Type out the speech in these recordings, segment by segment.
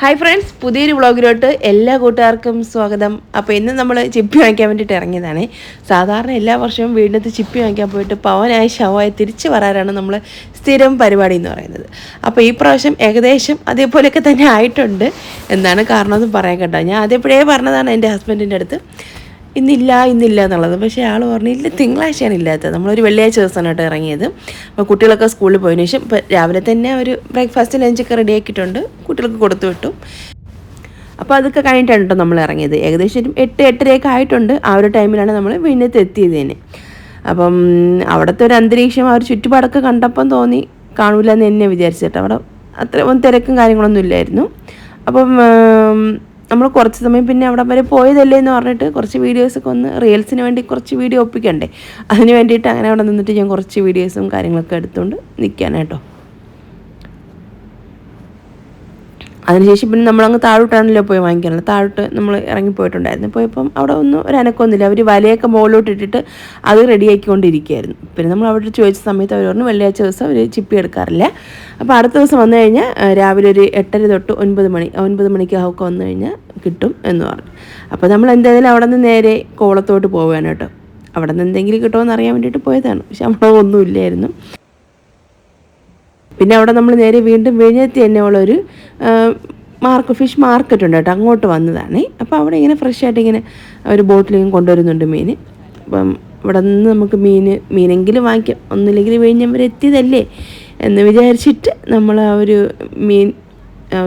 Hi friends പുതിയൊരു വ്ളോഗിലോട്ട് എല്ലാ കൂട്ടുകാർക്കും സ്വാഗതം. അപ്പോൾ ഇന്ന് നമ്മൾ ചിപ്പി വാങ്ങിക്കാൻ വേണ്ടിയിട്ട് ഇറങ്ങിയതാണ്. സാധാരണ എല്ലാ വർഷവും വീടിനകത്ത് ചിപ്പി വാങ്ങിക്കാൻ പോയിട്ട് പവനായി ശവമായി തിരിച്ചു വരാറാണ് നമ്മൾ സ്ഥിരം പരിപാടി എന്ന് പറയുന്നത്. അപ്പോൾ ഈ പ്രാവശ്യം ഏകദേശം അതേപോലെയൊക്കെ തന്നെ ആയിട്ടുണ്ട് എന്താണ് കാരണമെന്ന് പറയാൻ കേട്ടോ. ഞാൻ അതേപ്പോഴേ പറഞ്ഞതാണ് എന്റെ ഹസ്ബൻഡിന്റെ അടുത്ത്. ഇന്നില്ല ഇന്നില്ല എന്നുള്ളത്. പക്ഷേ ആൾ പറഞ്ഞു ഇല്ല തിങ്കളാഴ്ചയാണ് ഇല്ലാത്തത്. നമ്മളൊരു വെള്ളിയാഴ്ച ദിവസമാണ് ഇറങ്ങിയത്. അപ്പോൾ കുട്ടികളൊക്കെ സ്കൂളിൽ പോയതിനു ശേഷം ഇപ്പോൾ രാവിലെ തന്നെ ഒരു ബ്രേക്ക്ഫാസ്റ്റ് ലഞ്ചൊക്കെ റെഡി ആക്കിയിട്ടുണ്ട്. കുട്ടികൾക്ക് കൊടുത്തു വിട്ടു. അപ്പോൾ അതൊക്കെ കഴിഞ്ഞിട്ടാണ് കേട്ടോ നമ്മൾ ഇറങ്ങിയത്. ഏകദേശം എട്ട് എട്ടരയൊക്കെ ആയിട്ടുണ്ട്. ആ ഒരു ടൈമിലാണ് നമ്മൾ വീണ്ടും എത്തിയത് തന്നെ അപ്പം അവിടുത്തെ ഒരു അന്തരീക്ഷം ആ ഒരു ചുറ്റുപാടൊക്കെ കണ്ടപ്പം തോന്നി കാണൂല എന്ന് എന്നെ വിചാരിച്ചിട്ട് അവിടെ അത്ര തിരക്കും കാര്യങ്ങളൊന്നും ഇല്ലായിരുന്നു. അപ്പം നമ്മൾ കുറച്ച് സമയം പിന്നെ അവിടെ വരെ പോയതല്ലേ എന്ന് പറഞ്ഞിട്ട് കുറച്ച് വീഡിയോസൊക്കെ ഒന്ന് റീൽസിന് വേണ്ടി കുറച്ച് വീഡിയോ ഒപ്പിക്കണ്ടേ? അതിന് വേണ്ടിയിട്ട് അങ്ങനെ അവിടെ നിന്നിട്ട് ഞാൻ കുറച്ച് വീഡിയോസും കാര്യങ്ങളൊക്കെ എടുത്തുകൊണ്ട് നിൽക്കാനാട്ടോ അതിനുശേഷം പിന്നെ നമ്മളങ്ങ് താഴോട്ടാണല്ലോ പോയി വാങ്ങിക്കാനുള്ളത് താഴോട്ട് നമ്മൾ ഇറങ്ങി ഇറങ്ങിപ്പോയിട്ടുണ്ടായിരുന്നു. പോയപ്പം അവിടെ ഒന്നും ഒരു അനക്കമൊന്നുമില്ല. അവർ വലയൊക്കെ മുകളിലോട്ട് ഇട്ടിട്ട് അത് റെഡിയാക്കിക്കൊണ്ടിരിക്കുകയായിരുന്നു പിന്നെ നമ്മൾ അവിടെ ചോദിച്ച സമയത്ത് അവർ പറഞ്ഞു വെള്ളിയാഴ്ച ദിവസം അവർ ചിപ്പി എടുക്കാറില്ല. അപ്പോൾ അടുത്ത ദിവസം വന്നു കഴിഞ്ഞാൽ രാവിലെ ഒരു എട്ടര തൊട്ട് ഒൻപത് മണി ഒൻപത് മണിക്ക് ആവൊക്കെ വന്നു കഴിഞ്ഞാൽ കിട്ടും എന്ന് പറഞ്ഞു. അപ്പോൾ നമ്മൾ എന്തായാലും അവിടെ നിന്ന് നേരെ കോളത്തോട്ട് പോവുകയാണ് കേട്ടോ. അവിടെ നിന്ന് എന്തെങ്കിലും കിട്ടുമോ അറിയാൻ വേണ്ടിയിട്ട് പോയതാണ്. പക്ഷെ അവിടെ ഒന്നുമില്ലായിരുന്നു പിന്നെ അവിടെ നമ്മൾ നേരെ വീണ്ടും വിഴിഞ്ഞെത്തി തന്നെ ഉള്ളൊരു മാർക്ക് ഫിഷ് മാർക്കറ്റ് ഉണ്ട് കേട്ടോ. അങ്ങോട്ട് വന്നതാണ്. അപ്പോൾ അവിടെ ഇങ്ങനെ ഫ്രഷ് ആയിട്ട് ഇങ്ങനെ ഒരു ബോട്ടിലിങ്ങനെ കൊണ്ടുവരുന്നുണ്ട് മീൻ അപ്പം ഇവിടെ നിന്ന് നമുക്ക് മീൻ മീനെങ്കിലും വാങ്ങിക്കാം. ഒന്നില്ലെങ്കിൽ വിഴിഞ്ഞം വരെ എത്തിയതല്ലേ എന്ന് വിചാരിച്ചിട്ട് നമ്മൾ ആ ഒരു മീൻ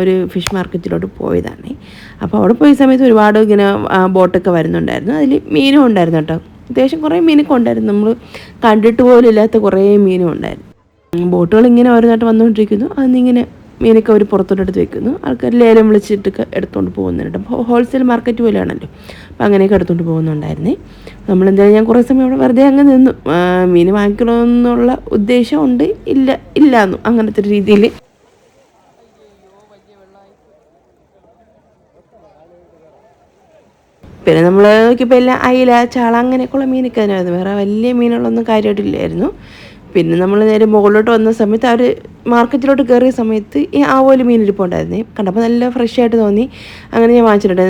ഒരു ഫിഷ് മാർക്കറ്റിലോട്ട് പോയതാണ്. അപ്പോൾ അവിടെ പോയ സമയത്ത് ഒരുപാട് ഇങ്ങനെ ബോട്ടൊക്കെ വരുന്നുണ്ടായിരുന്നു. അതിൽ മീനും ഉണ്ടായിരുന്നു കേട്ടോ. അത്യാവശ്യം കുറേ മീനൊക്കെ ഉണ്ടായിരുന്നു. നമ്മൾ കണ്ടിട്ട് പോലും ഇല്ലാത്ത കുറേ മീനും ഉണ്ടായിരുന്നു. ബോട്ടുകൾ ഇങ്ങനെ ഓരോന്നായിട്ട് വന്നുകൊണ്ടിരിക്കുന്നു. അതിങ്ങനെ മീനൊക്കെ അവർ പുറത്തോട്ട് എടുത്ത് വെക്കുന്നു. ആൾക്കാർ ലേലം വിളിച്ചിട്ടൊക്കെ എടുത്തുകൊണ്ട് പോകുന്നുണ്ട് അപ്പോൾ ഹോൾസെയിൽ മാർക്കറ്റ് പോലെയാണല്ലോ. അപ്പോൾ അങ്ങനെയൊക്കെ എടുത്തുകൊണ്ട് പോകുന്നുണ്ടായിരുന്നേ. നമ്മളെന്തായാലും ഞാൻ കുറേ സമയം അവിടെ വെറുതെ അങ്ങ് നിന്നു. മീൻ വാങ്ങിക്കണമെന്നുള്ള ഉദ്ദേശം ഉണ്ട് ഇല്ല ഇല്ലാന്നു. അങ്ങനത്തെ ഒരു രീതിയിൽ പിന്നെ നമ്മൾ നോക്കിയപ്പോൾ എല്ലാം അയില ചാള അങ്ങനെയൊക്കെയുള്ള മീനൊക്കെ തന്നെയായിരുന്നു വേറെ വലിയ മീനുകളൊന്നും കാര്യമായിട്ടില്ലായിരുന്നു പിന്നെ നമ്മൾ നേരെ മുകളിലോട്ട് വന്ന സമയത്ത് അവർ മാർക്കറ്റിലോട്ട് കയറിയ സമയത്ത് ഈ ആവോലി മീൻ ഇരിപ്പുണ്ടായിരുന്നേ കണ്ടപ്പോൾ നല്ല ഫ്രഷ് ആയിട്ട് തോന്നി. അങ്ങനെ ഞാൻ വാങ്ങിച്ചിട്ടുണ്ട്.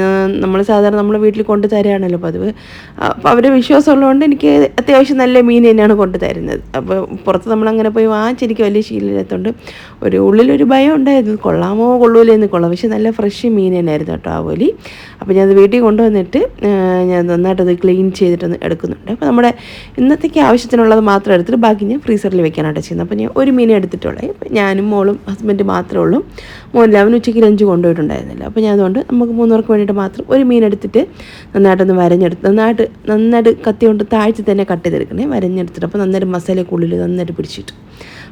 നമ്മൾ സാധാരണ നമ്മൾ വീട്ടിൽ കൊണ്ട് തരാണല്ലോ പതിവ്. അപ്പോൾ അവരുടെ വിശ്വാസം ഉള്ളതുകൊണ്ട് എനിക്ക് അത്യാവശ്യം നല്ല മീൻ തന്നെയാണ് കൊണ്ട് തരുന്നത്. അപ്പോൾ പുറത്ത് നമ്മളങ്ങനെ പോയി വാങ്ങിച്ചെനിക്ക് വലിയ ശീലമില്ലാത്തതുകൊണ്ട് ഒരു ഉള്ളിലൊരു ഭയം ഉണ്ടായിരുന്നു. കൊള്ളാമോ കൊള്ളൂലേ എന്ന് കൊള്ളാം. പക്ഷെ നല്ല ഫ്രഷ് മീൻ തന്നെയായിരുന്നു കേട്ടോ ആവോലി. അപ്പോൾ ഞാനത് വീട്ടിൽ കൊണ്ടുവന്നിട്ട് ഞാൻ നന്നായിട്ടത് ക്ലീൻ ചെയ്തിട്ടൊന്ന് എടുക്കുന്നുണ്ട്. അപ്പോൾ നമ്മുടെ ഇന്നത്തേക്ക് ആവശ്യത്തിനുള്ളത് മാത്രം എടുത്തിട്ട് ബാക്കി ഞാൻ ഫ്രീസറിൽ വെക്കാനായിട്ട് ചെയ്യുന്നത്. അപ്പോൾ ഞാൻ ഒരു മീൻ എടുത്തിട്ടുള്ളത് ഞാനും മോളും ഹസ്ബൻഡ് മാത്രമേ ഉള്ളൂ. മോനില്ല അവൻ ഉച്ചയ്ക്ക് ലഞ്ച് കൊണ്ടുപോയിട്ടുണ്ടായിരുന്നില്ല. അപ്പോൾ ഞാൻ അതുകൊണ്ട് നമുക്ക് മൂന്നുപേർക്ക് വേണ്ടിയിട്ട് മാത്രം ഒരു മീൻ എടുത്തിട്ട് നന്നായിട്ടൊന്ന് വരഞ്ഞെടുത്ത് നന്നായിട്ട് നന്നായിട്ട് കത്തി കൊണ്ട് താഴ്ച തന്നെ കട്ട് ചെയ്തെടുക്കണേ. വരഞ്ഞെടുത്തിട്ട് അപ്പോൾ നന്നായിട്ട് മസാലയ്ക്കുള്ളിൽ നന്നായിട്ട് പിടിച്ചിട്ട്.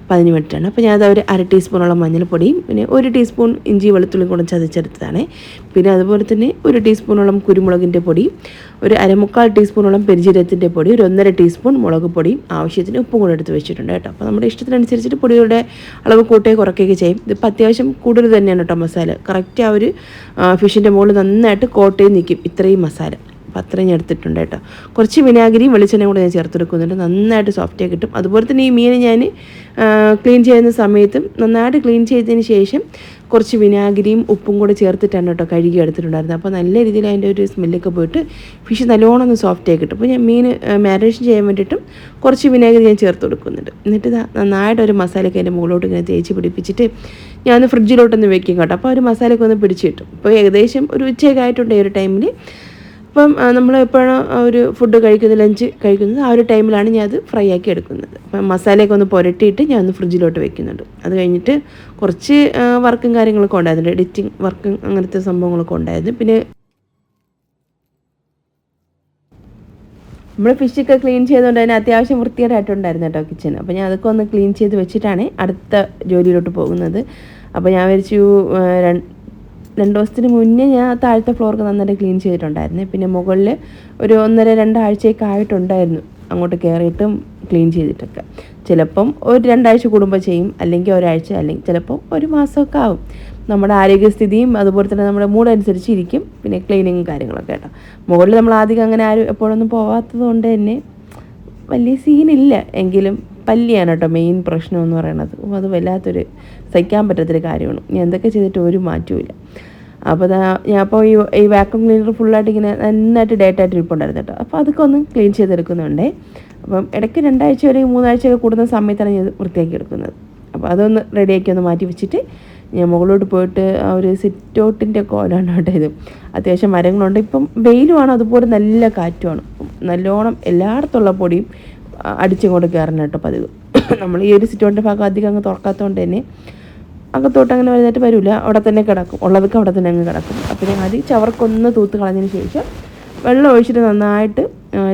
അപ്പോൾ അതിന് വേണ്ടിയിട്ടാണ് അപ്പോൾ ഞാനത് ഒരു അര ടീസ്പൂണോളം മഞ്ഞൾപ്പൊടിയും പിന്നെ ഒരു ടീസ്പൂൺ ഇഞ്ചി വെളുത്തുള്ളി കൂടെ ചതച്ചെടുത്തതാണ്. പിന്നെ അതുപോലെ തന്നെ ഒരു ടീസ്പൂണോളം കുരുമുളകിന്റെ പൊടി ഒരു അരമുക്കാൽ ടീസ്പൂണോളം പെരിചീരത്തിന്റെ പൊടി ഒരു ഒന്നര ടീസ്പൂൺ മുളക് പൊടിയും ആവശ്യത്തിന് ഉപ്പും കൂടെ എടുത്ത് വെച്ചിട്ടുണ്ട് കേട്ടോ. അപ്പോൾ നമ്മുടെ ഇഷ്ടത്തിനനുസരിച്ചിട്ട് പൊടികളുടെ അളവ് കൂട്ടുകയോ കുറയ്ക്കുകയൊക്കെ ചെയ്യും. ഇതിപ്പോൾ അത്യാവശ്യം കൂടുതൽ തന്നെയാണ് കേട്ടോ മസാല. കറക്റ്റ് ആ ഒരു ഫിഷിന്റെ മുകളിൽ നന്നായിട്ട് കോട്ടയിൽ നിൽക്കും ഇത്രയും മസാല. അത്രയും ഞാൻ എടുത്തിട്ടുണ്ട് കേട്ടോ. കുറച്ച് വിനാഗിരിയും വെളിച്ചെണ്ണയും കൂടെ ഞാൻ ചേർത്തെടുക്കുന്നുണ്ട്. നന്നായിട്ട് സോഫ്റ്റായി കിട്ടും. അതുപോലെ തന്നെ ഈ മീൻ ഞാൻ ക്ലീൻ ചെയ്യുന്ന സമയത്തും നന്നായിട്ട് ക്ലീൻ ചെയ്തതിന് ശേഷം കുറച്ച് വിനാഗിരിയും ഉപ്പും കൂടെ ചേർത്തിട്ടാണ് കേട്ടോ കഴുകി എടുത്തിട്ടുണ്ടായിരുന്നത്. അപ്പോൾ നല്ല രീതിയിൽ അതിന്റെ ഒരു സ്മെല്ലൊക്കെ പോയിട്ട് ഫിഷ് നല്ലോണം ഒന്ന് സോഫ്റ്റ് ആയി കിട്ടും. അപ്പോൾ ഞാൻ മീൻ മാരിനേഷൻ ചെയ്യാൻ വേണ്ടിയിട്ടും കുറച്ച് വിനാഗിരി ഞാൻ ചേർത്ത് കൊടുക്കുന്നുണ്ട്. എന്നിട്ട് നന്നായിട്ട് ഒരു മസാലയൊക്കെ അതിന്റെ മുകളിലോട്ട് ഇങ്ങനെ തേച്ച് പിടിപ്പിച്ചിട്ട് ഞാൻ ഫ്രിഡ്ജിലോട്ടൊന്ന് വെക്കും കേട്ടോ. അപ്പോൾ ഒരു മസാലയൊക്കെ ഒന്ന് പിടിച്ച് കിട്ടും. അപ്പോൾ ഏകദേശം ഒരു ഉച്ചയൊക്കെ ആയിട്ടുണ്ട് ഈ ഒരു ടൈമിൽ അപ്പം നമ്മൾ എപ്പോഴാണ് ഒരു ഫുഡ് കഴിക്കുന്നത് ലഞ്ച് കഴിക്കുന്നത് ആ ഒരു ടൈമിലാണ് ഞാൻ അത് ഫ്രൈ ആക്കി എടുക്കുന്നത്. അപ്പം മസാലയൊക്കെ ഒന്ന് പുരട്ടിയിട്ട് ഞാൻ ഒന്ന് ഫ്രിഡ്ജിലോട്ട് വെക്കുന്നുണ്ട്. അത് കഴിഞ്ഞിട്ട് കുറച്ച് വർക്കും കാര്യങ്ങളൊക്കെ ഉണ്ടായിരുന്നു. എഡിറ്റിംഗ് വർക്കും അങ്ങനത്തെ സംഭവങ്ങളൊക്കെ ഉണ്ടായിരുന്നു. പിന്നെ നമ്മൾ ഫിഷൊക്കെ ക്ലീൻ ചെയ്തുകൊണ്ട് തന്നെ അത്യാവശ്യം വൃത്തികേടായിട്ടുണ്ടായിരുന്നു കേട്ടോ കിച്ചൺ അപ്പോൾ ഞാൻ അതൊക്കെ ഒന്ന് ക്ലീൻ ചെയ്ത് വെച്ചിട്ടാണ് അടുത്ത ജോലിയിലോട്ട് പോകുന്നത്. അപ്പോൾ ഞാൻ വിചാരിച്ചു രണ്ട് ദിവസത്തിന് മുന്നേ ഞാൻ താഴത്തെ ഫ്ലോറൊക്കെ നന്നായിട്ട് ക്ലീൻ ചെയ്തിട്ടുണ്ടായിരുന്നു. പിന്നെ മുകളിൽ ഒരു ഒന്നര രണ്ടാഴ്ചയൊക്കെ ആയിട്ടുണ്ടായിരുന്നു. അങ്ങോട്ട് കയറിയിട്ടും ക്ലീൻ ചെയ്തിട്ടൊക്കെ. ചിലപ്പം ഒരു രണ്ടാഴ്ച കൂടുമ്പോൾ ചെയ്യും. അല്ലെങ്കിൽ ഒരാഴ്ച അല്ലെങ്കിൽ ചിലപ്പം ഒരു മാസമൊക്കെ ആവും. നമ്മുടെ ആരോഗ്യസ്ഥിതിയും അതുപോലെ തന്നെ നമ്മുടെ മൂഡ് അനുസരിച്ച് ഇരിക്കും. പിന്നെ ക്ലീനിങ്ങും കാര്യങ്ങളൊക്കെ കേട്ടോ. മുകളിൽ നമ്മൾ ആദ്യം അങ്ങനെ ആരും എപ്പോഴൊന്നും പോവാത്തത് കൊണ്ട് തന്നെ വലിയ സീനില്ല എങ്കിലും പല്ലിയാണ് കേട്ടോ മെയിൻ പ്രശ്നം എന്ന് പറയുന്നത് അത് വല്ലാത്തൊരു സഹിക്കാൻ പറ്റാത്തൊരു കാര്യമാണ്. ഞാൻ എന്തൊക്കെ ചെയ്തിട്ട് ഒരു മാറ്റവും അപ്പോൾ ഞാൻ അപ്പോൾ ഈ ഈ വാക്യൂം ക്ലീനർ ഫുള്ളായിട്ട് ഇങ്ങനെ നന്നായിട്ട് ഡേറ്റ് ആയിട്ട് ഇരിപ്പുണ്ടായിരുന്നു കേട്ടോ. അപ്പോൾ അതൊക്കെ ഒന്ന് ക്ലീൻ ചെയ്തെടുക്കുന്നുണ്ടേ. അപ്പം ഇടയ്ക്ക് രണ്ടാഴ്ച വരെ മൂന്നാഴ്ചയൊക്കെ കൂടുന്ന സമയത്താണ് ഞാൻ വൃത്തിയാക്കി എടുക്കുന്നത് അപ്പോൾ അതൊന്ന് റെഡിയാക്കി ഒന്ന് മാറ്റി വെച്ചിട്ട് ഞാൻ മുകളിലോട്ട് പോയിട്ട് ആ ഒരു സിറ്റ് ഔട്ടിന്റെ കോലാണ് കേട്ടോ ഇത്. അത്യാവശ്യം മരങ്ങളുണ്ട്. ഇപ്പം വെയിലുമാണ്. അതുപോലെ നല്ല കാറ്റുമാണ്. നല്ലോണം എല്ലായിടത്തുള്ള പൊടിയും അടിച്ചിങ്ങോട്ട് കയറണം കേട്ടോ പതിവ്. നമ്മൾ ഈ ഒരു സിറ്റോണിന്റെ ഭാഗം അധികം അങ്ങ് തുറക്കാത്തതുകൊണ്ട് തന്നെ അകത്തോട്ട് അങ്ങനെ വലുതായിട്ട് വരില്ല അവിടെ തന്നെ കിടക്കും. ഉള്ളതൊക്കെ അവിടെ തന്നെ അങ്ങ് കിടക്കും. അപ്പോൾ ഞാൻ ആദ്യം ചവർക്കൊന്ന് തൂത്ത് കളഞ്ഞതിന് ശേഷം വെള്ളം ഒഴിച്ചിട്ട് നന്നായിട്ട്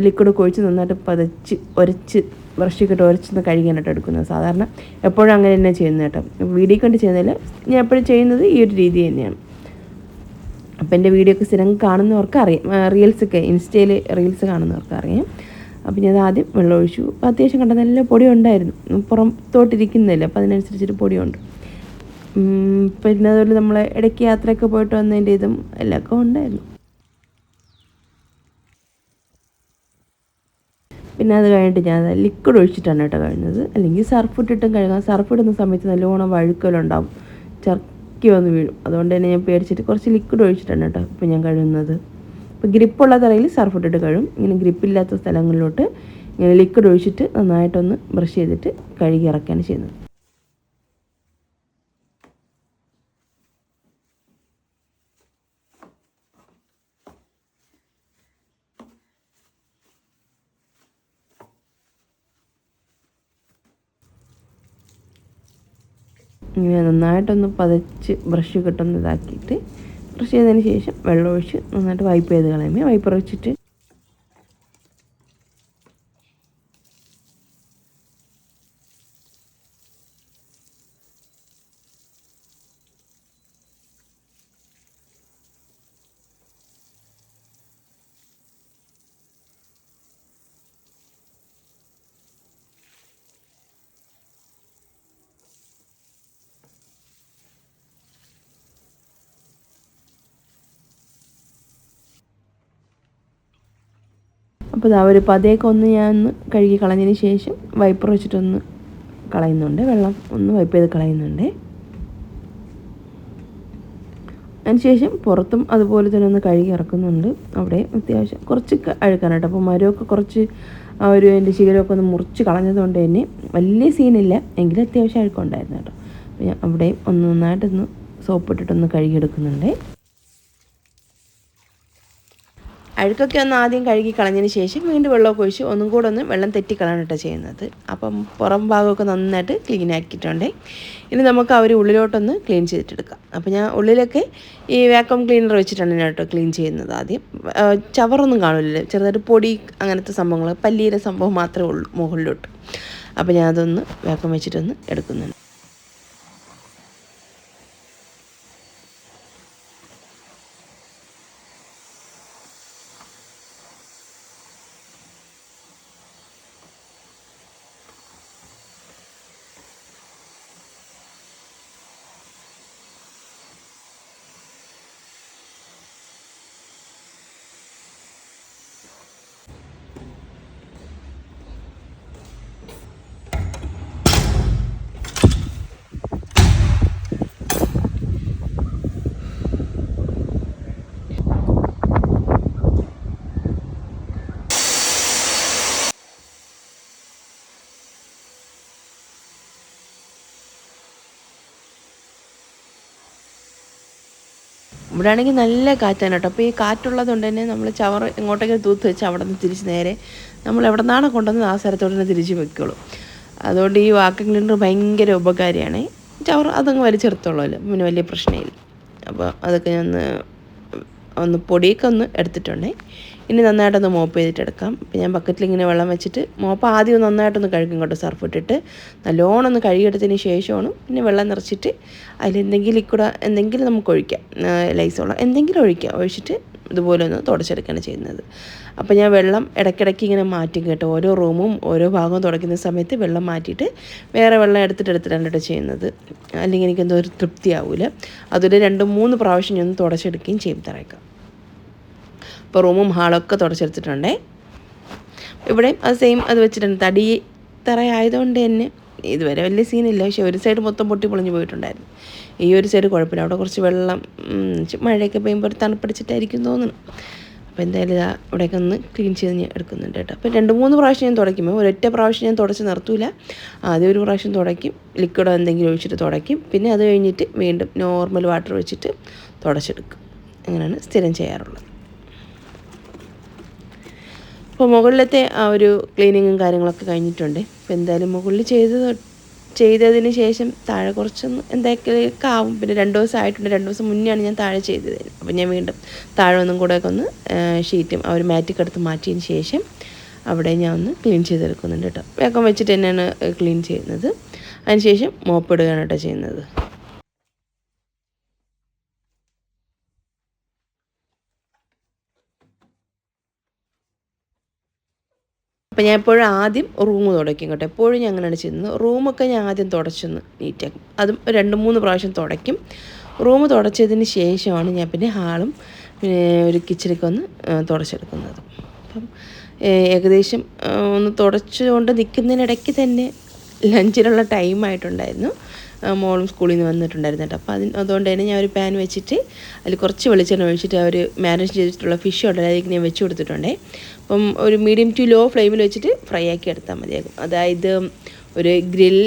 ലിക്വിഡ് ഒഴിച്ച് നന്നായിട്ട് പതച്ച് ഉരച്ച് ബ്രഷിക്കിട്ട് ഉരച്ചൊന്ന് കഴുകാനായിട്ട് എടുക്കുന്നത്. സാധാരണ എപ്പോഴും അങ്ങനെ തന്നെ ചെയ്യുന്നത് കേട്ടോ. വീഡിയോ കണ്ട് ചെയ്യുന്നതിൽ ഞാൻ എപ്പോഴും ചെയ്യുന്നത് ഈ ഒരു രീതി തന്നെയാണ്. അപ്പോൾ എന്റെ വീഡിയോ ഒക്കെ സ്ഥിരം കാണുന്നവർക്ക് അറിയാം റീൽസൊക്കെ ഇൻസ്റ്റയിൽ റീൽസ് കാണുന്നവർക്ക് അറിയാം അപ്പോൾ ഞാൻ ആദ്യം വെള്ളം ഒഴിച്ചു. അപ്പോൾ അത്യാവശ്യം കണ്ട നല്ല പൊടി ഉണ്ടായിരുന്നു പുറത്തോട്ടിരിക്കുന്നില്ല. അപ്പോൾ അതിനനുസരിച്ചൊരു പൊടിയുണ്ട്. പിന്നെ അതുപോലെ നമ്മൾ ഇടയ്ക്ക് യാത്രയൊക്കെ പോയിട്ട് വന്നതിന്റെ ഇതും എല്ലാമൊക്കെ ഉണ്ടായിരുന്നു. പിന്നെ അത് കഴിഞ്ഞിട്ട് ഞാൻ ലിക്വിഡ് ഒഴിച്ചിട്ടാണ് കേട്ടോ കഴുകുന്നത് അല്ലെങ്കിൽ സർഫ് ഇട്ടിട്ടും കഴുകാം. സർഫ് ഇടുന്ന സമയത്ത് നല്ലോണം വഴുക്കലുണ്ടാവും ചർക്കി വന്ന് വീഴും. അതുകൊണ്ട് തന്നെ ഞാൻ പേടിച്ചിട്ട് കുറച്ച് ലിക്വിഡ് ഒഴിച്ചിട്ടാണ് കേട്ടോ ഇപ്പം ഞാൻ കഴുകുന്നത്. ഇപ്പോൾ ഗ്രിപ്പുള്ള തറയിൽ സർഫ് ഇട്ടിട്ട് കഴുകും. ഇങ്ങനെ ഗ്രിപ്പില്ലാത്ത സ്ഥലങ്ങളിലോട്ട് ഇങ്ങനെ ലിക്വിഡ് ഒഴിച്ചിട്ട് നന്നായിട്ടൊന്ന് ബ്രഷ് ചെയ്തിട്ട് കഴുകി ഇറക്കുകയാണ് ചെയ്യുന്നത്. ഇങ്ങനെ നന്നായിട്ടൊന്ന് പതച്ച് ബ്രഷ് കിട്ടുന്ന ബ്രഷ് ചെയ്തതിന് ശേഷം വെള്ളമൊഴിച്ച് നന്നായിട്ട് വൈപ്പ് ചെയ്ത് കളയുമ്പോൾ വൈപ്പർ വെച്ചിട്ട് അപ്പോൾ ഇതാ ഒരു പതയൊക്കെ ഒന്ന് ഞാൻ ഒന്ന് കഴുകി കളഞ്ഞതിന് ശേഷം വൈപ്പർ വെച്ചിട്ടൊന്ന് കളയുന്നുണ്ട്. വെള്ളം ഒന്ന് വൈപ്പ് ചെയ്ത് കളയുന്നുണ്ട്. അതിനുശേഷം പുറത്തും അതുപോലെ തന്നെ ഒന്ന് കഴുകി ഇറക്കുന്നുണ്ട്. അവിടെ അത്യാവശ്യം കുറച്ച് അഴുക്കാനായിട്ട് അപ്പോൾ മരമൊക്കെ കുറച്ച് ആ ഒരു എന്റെ ശീലമൊക്കെ ഒന്ന് മുറിച്ച് കളഞ്ഞതുകൊണ്ട് തന്നെ വലിയ സീനില്ല. എങ്കിലും അത്യാവശ്യം അഴുക്കുണ്ടായിരുന്നു കേട്ടോ. അപ്പോൾ ഞാൻ അവിടെയും ഒന്ന് നന്നായിട്ടൊന്ന് സോപ്പ് ഇട്ടിട്ടൊന്ന് കഴുകിയെടുക്കുന്നുണ്ട്. അഴുക്കൊക്കെ ഒന്ന് ആദ്യം കഴുകി കളഞ്ഞതിന് ശേഷം വീണ്ടും വെള്ളമൊക്കെ ഒഴിച്ച് ഒന്നും കൂടെ ഒന്ന് വെള്ളം തെറ്റിക്കളയാണ് കേട്ടോ ചെയ്യുന്നത്. അപ്പം പുറം ഭാഗമൊക്കെ നന്നായിട്ട് ക്ലീൻ ആക്കിയിട്ടുണ്ട്. ഇനി നമുക്ക് അവർ ഉള്ളിലോട്ടൊന്ന് ക്ലീൻ ചെയ്തിട്ടെടുക്കാം. അപ്പോൾ ഞാൻ ഉള്ളിലൊക്കെ ഈ വാക്വം ക്ലീനർ വെച്ചിട്ടാണ് ഞാൻ കേട്ടോ ക്ലീൻ ചെയ്യുന്നത് ആദ്യം. ചവറൊന്നും കാണില്ല ചെറുതായിട്ട് പൊടി അങ്ങനത്തെ സംഭവങ്ങൾ പല്ലീര സംഭവം മാത്രമേ ഉള്ളൂ മുകളിലോട്ട്. അപ്പോൾ ഞാൻ അതൊന്ന് വാക്വം വെച്ചിട്ടൊന്ന് എടുക്കുന്നുണ്ട്. ഇവിടെ ആണെങ്കിൽ നല്ല കാറ്റാണ് കേട്ടോ. അപ്പോൾ ഈ കാറ്റുള്ളത് കൊണ്ട് തന്നെ നമ്മൾ ചവർ എങ്ങോട്ടേക്ക് തൂത്ത് വെച്ച് അവിടെ നിന്ന് തിരിച്ച് നേരെ നമ്മൾ എവിടെ നിന്നാണ് കൊണ്ടുവന്നത് ആ സ്ഥലത്തോട്ട് തന്നെ തിരിച്ച് വെക്കുള്ളൂ അതുകൊണ്ട് ഈ വാക്കിംഗ് ക്ലീനർ ഭയങ്കര ഉപകാരിയാണ്. ചവർ അതങ്ങ് വലിച്ചെടുത്തോളൂല്ലോ പിന്നെ വലിയ പ്രശ്നമില്ല. അപ്പോൾ അതൊക്കെ ഞാൻ ഒന്ന് പൊടിയൊക്കെ ഒന്ന് എടുത്തിട്ടുണ്ടേ. ഇനി നന്നായിട്ടൊന്ന് മോപ്പ് ചെയ്തിട്ട് എടുക്കാം. അപ്പോൾ ഞാൻ ബക്കറ്റിൽ ഇങ്ങനെ വെള്ളം വെച്ചിട്ട് മോപ്പ് ആദ്യം നന്നായിട്ടൊന്ന് കഴുകും കേട്ടോ സർഫ് ഇട്ടിട്ട്. നല്ലോണം ഒന്ന് കഴുകിയെടുത്തതിന് ശേഷമാണ് പിന്നെ വെള്ളം നിറച്ചിട്ട് അതിൽ എന്തെങ്കിലും എന്തെങ്കിലും നമുക്ക് ഒഴിക്കാം. ലൈസോളം എന്തെങ്കിലും ഒഴിക്കാം. ഒഴിച്ചിട്ട് ഇതുപോലെ ഒന്ന് തുടച്ചെടുക്കുകയാണ് ചെയ്യുന്നത്. അപ്പോൾ ഞാൻ വെള്ളം ഇടയ്ക്കിടയ്ക്ക് ഇങ്ങനെ മാറ്റും കേട്ടോ. ഓരോ റൂമും ഓരോ ഭാഗവും തുടയ്ക്കുന്ന സമയത്ത് വെള്ളം മാറ്റിയിട്ട് വേറെ വെള്ളം എടുത്തിട്ട് എടുത്തിട്ടാണ് കേട്ടോ ചെയ്യുന്നത്. അല്ലെങ്കിൽ എനിക്കെന്തോ ഒരു തൃപ്തിയാവില്ല അതൊരു രണ്ട് മൂന്ന് പ്രാവശ്യം ഞാൻ തുടച്ചെടുക്കുകയും ചെയ്യും തറയ്ക്കാം അപ്പോൾ റൂമും ഹാളൊക്കെ തുടച്ചെടുത്തിട്ടുണ്ടേ. ഇവിടെയും അത് സെയിം അത് വെച്ചിട്ടുണ്ട്. തടി തറ ആയതുകൊണ്ട് തന്നെ ഇതുവരെ വലിയ സീനില്ല പക്ഷെ ഒരു സൈഡ് മൊത്തം പൊട്ടി പൊളിഞ്ഞു പോയിട്ടുണ്ടായിരുന്നു. ഈ ഒരു സൈഡ് കുഴപ്പമില്ല. അവിടെ കുറച്ച് വെള്ളം മഴയൊക്കെ പെയ്യുമ്പോൾ തണുപ്പടിച്ചിട്ടായിരിക്കും തോന്നുന്നു. അപ്പോൾ എന്തായാലും ഇതാ ഇവിടെയൊക്കെ ഒന്ന് ക്ലീൻ ചെയ്ത് ഞാൻ എടുക്കുന്നുണ്ട് കേട്ടോ. അപ്പോൾ രണ്ട് മൂന്ന് പ്രാവശ്യം ഞാൻ തുടയ്ക്കുമ്പോൾ ഒരൊറ്റ പ്രാവശ്യം ഞാൻ തുടച്ച് നിർത്തൂല. ആദ്യം ഒരു പ്രാവശ്യം തുടയ്ക്കും. ലിക്വിഡോ എന്തെങ്കിലും ഒഴിച്ചിട്ട് തുടയ്ക്കും. പിന്നെ അത് കഴിഞ്ഞിട്ട് വീണ്ടും നോർമൽ വാട്ടർ വെച്ചിട്ട് തുടച്ചെടുക്കും. അങ്ങനെയാണ് സ്ഥിരം ചെയ്യാറുള്ളത്. അപ്പോൾ മുകളിലത്തെ ആ ഒരു ക്ലീനിങ്ങും കാര്യങ്ങളൊക്കെ കഴിഞ്ഞിട്ടുണ്ട്. അപ്പോൾ എന്തായാലും മുകളിൽ ചെയ്ത് ചെയ്തതിന് ശേഷം താഴെ കുറച്ചൊന്ന് എന്തൊക്കെയൊക്കെ ആവും. പിന്നെ രണ്ട് ദിവസം ആയിട്ടുണ്ട്. രണ്ട് ദിവസം മുന്നെയാണ് ഞാൻ താഴെ ചെയ്തത്. അപ്പോൾ ഞാൻ വീണ്ടും താഴെ ഒന്നും കൂടെ ഒക്കെ ഒന്ന് ഷീറ്റും ആ ഒരു മാറ്റൊക്കെ എടുത്ത് മാറ്റിയതിന് ശേഷം അവിടെ ഞാൻ ഒന്ന് ക്ലീൻ ചെയ്തെടുക്കുന്നുണ്ട് കേട്ടോ. വേഗം വെച്ചിട്ട് തന്നെയാണ് ക്ലീൻ ചെയ്യുന്നത്. അതിനുശേഷം മോപ്പ് മോപ്പിടുകയാണ് കേട്ടോ ചെയ്യുന്നത്. അപ്പോൾ ഞാൻ എപ്പോഴും ആദ്യം റൂം തുടയ്ക്കും കേട്ടോ. എപ്പോഴും ഞാൻ അങ്ങനെയാണ് ചെയ്യുന്നത്. റൂമൊക്കെ ഞാൻ ആദ്യം തുടച്ചൊന്ന് നീറ്റാക്കും അതും രണ്ട് മൂന്ന് പ്രാവശ്യം തുടയ്ക്കും. റൂം തുടച്ചതിന് ശേഷമാണ് ഞാൻ പിന്നെ ഹാളും പിന്നെ ഒരു കിച്ചണൊക്കെ ഒന്ന് തുടച്ചെടുക്കുന്നത്. അപ്പം ഏകദേശം ഒന്ന് തുടച്ചുകൊണ്ട് നിൽക്കുന്നതിനിടയ്ക്ക് തന്നെ ലഞ്ചിനുള്ള ടൈമായിട്ടുണ്ടായിരുന്നു മോളും സ്കൂളിൽ നിന്ന് വന്നിട്ടുണ്ടായിരുന്നു കേട്ടോ. അപ്പോൾ അതിന് അതുകൊണ്ട് തന്നെ ഞാൻ ഒരു പാൻ വെച്ചിട്ട് അതിൽ കുറച്ച് വെളിച്ചെണ്ണ ഒഴിച്ചിട്ട് ആ ഒരു ചെയ്തിട്ടുള്ള ഫിഷ് ഉണ്ടല്ലോ അതിലേക്ക് ഞാൻ വെച്ച് കൊടുത്തിട്ടുണ്ടേ. അപ്പം ഒരു മീഡിയം ടു ലോ ഫ്ലെയിമിൽ വെച്ചിട്ട് ഫ്രൈ ആക്കി എടുത്താൽ മതിയാകും അതായത് ഒരു ഗ്രിൽ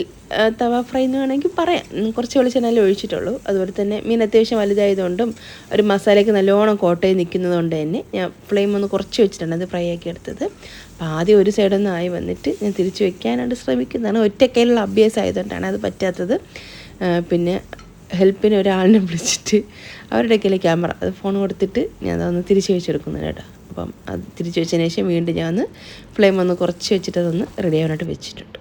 തവ ഫ്രൈ എന്ന് വേണമെങ്കിൽ പറയാം. കുറച്ച് വെളിച്ചെണ്ണയിൽ ഒഴിച്ചിട്ടുള്ളൂ. അതുപോലെ തന്നെ മീൻ അത്യാവശ്യം വലുതായതുകൊണ്ടും ഒരു മസാലയ്ക്ക് നല്ലോണം കോട്ടയിൽ നിൽക്കുന്നതുകൊണ്ട് തന്നെ ഞാൻ ഫ്ലെയിം ഒന്ന് കുറച്ച് വെച്ചിട്ടുണ്ട് അത് ഫ്രൈ ആക്കി എടുത്തത്. അപ്പോൾ ആദ്യം ഒരു സൈഡൊന്നും ആയി വന്നിട്ട് ഞാൻ തിരിച്ച് വെക്കാനായിട്ട് ശ്രമിക്കുന്നതാണ്. ഒറ്റക്കൈയിലുള്ള അഭ്യാസം ആയതുകൊണ്ടാണ് അത് പറ്റാത്തത്. പിന്നെ ഹെൽപ്പിന് ഒരാളിനെ വിളിച്ചിട്ട് അവരുടെ കയ്യിൽ ക്യാമറ അത് ഫോൺ കൊടുത്തിട്ട് ഞാൻ അതൊന്ന് തിരിച്ച് വെച്ചെടുക്കുന്നുണ്ട് കേട്ടോ. അപ്പം അത് തിരിച്ച് വെച്ചതിന് ശേഷം വീണ്ടും ഞാൻ ഒന്ന് ഫ്ലെയിം ഒന്ന് കുറച്ച് വെച്ചിട്ട് അതൊന്ന് റെഡി ആവാനായിട്ട് വെച്ചിട്ടുണ്ട്.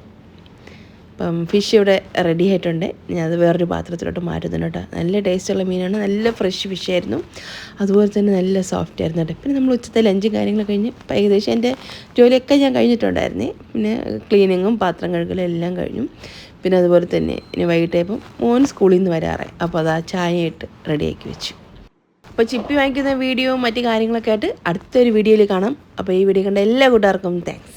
അപ്പം ഫിഷ് ഇവിടെ റെഡി ആയിട്ടുണ്ട്. ഞാൻ അത് വേറൊരു പാത്രത്തിലോട്ട് മാറ്റുന്നുണ്ട് കേട്ടോ. നല്ല ടേസ്റ്റുള്ള മീനാണ്. നല്ല ഫ്രഷ് ഫിഷ് ആയിരുന്നു. അതുപോലെ തന്നെ നല്ല സോഫ്റ്റ് ആയിരുന്നു കേട്ടോ. പിന്നെ നമ്മൾ ഉച്ചത്തെ ലഞ്ചും കാര്യങ്ങളൊക്കെ കഴിഞ്ഞ് ഏകദേശം എന്റെ ജോലിയൊക്കെ ഞാൻ കഴിഞ്ഞിട്ടുണ്ടായിരുന്നേ. പിന്നെ ക്ലീനിങ്ങും പാത്രം കഴുകലും എല്ലാം കഴിഞ്ഞു. പിന്നെ അതുപോലെ തന്നെ ഇനി വൈകിട്ടേപ്പം മോൻ സ്കൂളിൽ നിന്ന് വരാറേ. അപ്പോൾ അത് ആ ചായ ഇട്ട് റെഡിയാക്കി വെച്ചു. അപ്പോൾ ചിപ്പി വാങ്ങിക്കുന്ന വീഡിയോയും മറ്റു കാര്യങ്ങളൊക്കെ ആയിട്ട് അടുത്തൊരു വീഡിയോയിൽ കാണാം. അപ്പോൾ ഈ വീഡിയോ കണ്ട എല്ലാ കൂട്ടുകാർക്കും താങ്ക്സ്